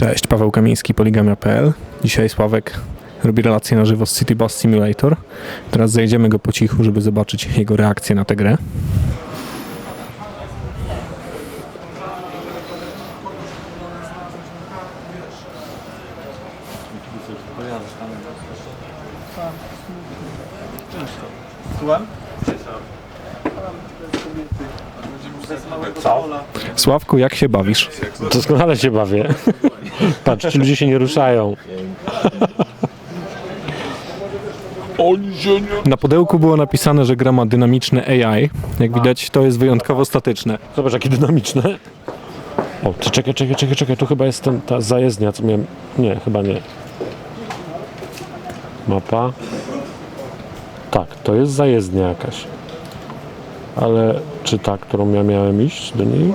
Cześć, Paweł Kamiński, poligamia.pl. Dzisiaj Sławek robi relację na żywo z City Bus Simulator. Teraz zejdziemy go po cichu, żeby zobaczyć jego reakcję na tę grę. Sławku, jak się bawisz? Doskonale się bawię. Patrz, ci ludzie się nie ruszają. Na pudełku było napisane, że gra ma dynamiczne AI. Jak widać, to jest wyjątkowo statyczne. Zobacz, jakie dynamiczne. O, ty czekaj, czekaj, czekaj, czekaj, tu chyba jest ten, ta zajezdnia, co miałem... Nie, chyba nie. Mapa. Tak, to jest zajezdnia jakaś. Ale czy ta, którą ja miałem iść do niej?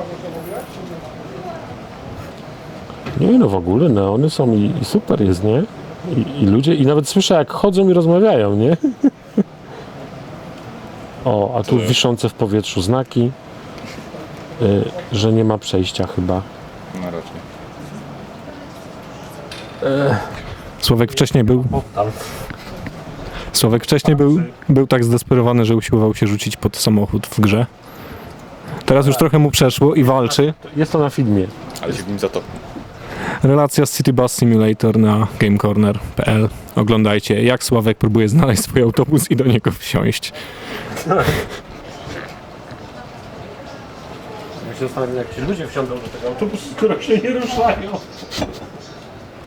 Nie, no w ogóle neony są i, i super jest, nie? I, I ludzie, i nawet słyszę jak chodzą i rozmawiają, nie? O, a tu wiszące w powietrzu znaki, y, że nie ma przejścia chyba. No raczej. Sławek wcześniej był. Sławek wcześniej był, był tak zdesperowany, że usiłował się rzucić pod samochód w grze. Teraz już trochę mu przeszło i walczy. Jest to na filmie. Ale się w nim zatopnął. Relacja z City Bus Simulator na gamecorner.pl. Oglądajcie, jak Sławek próbuje znaleźć swój autobus i do niego wsiąść. Ja się zastanawiam, jak ci ludzie wsiądą do tego autobusu, skoro się nie ruszają.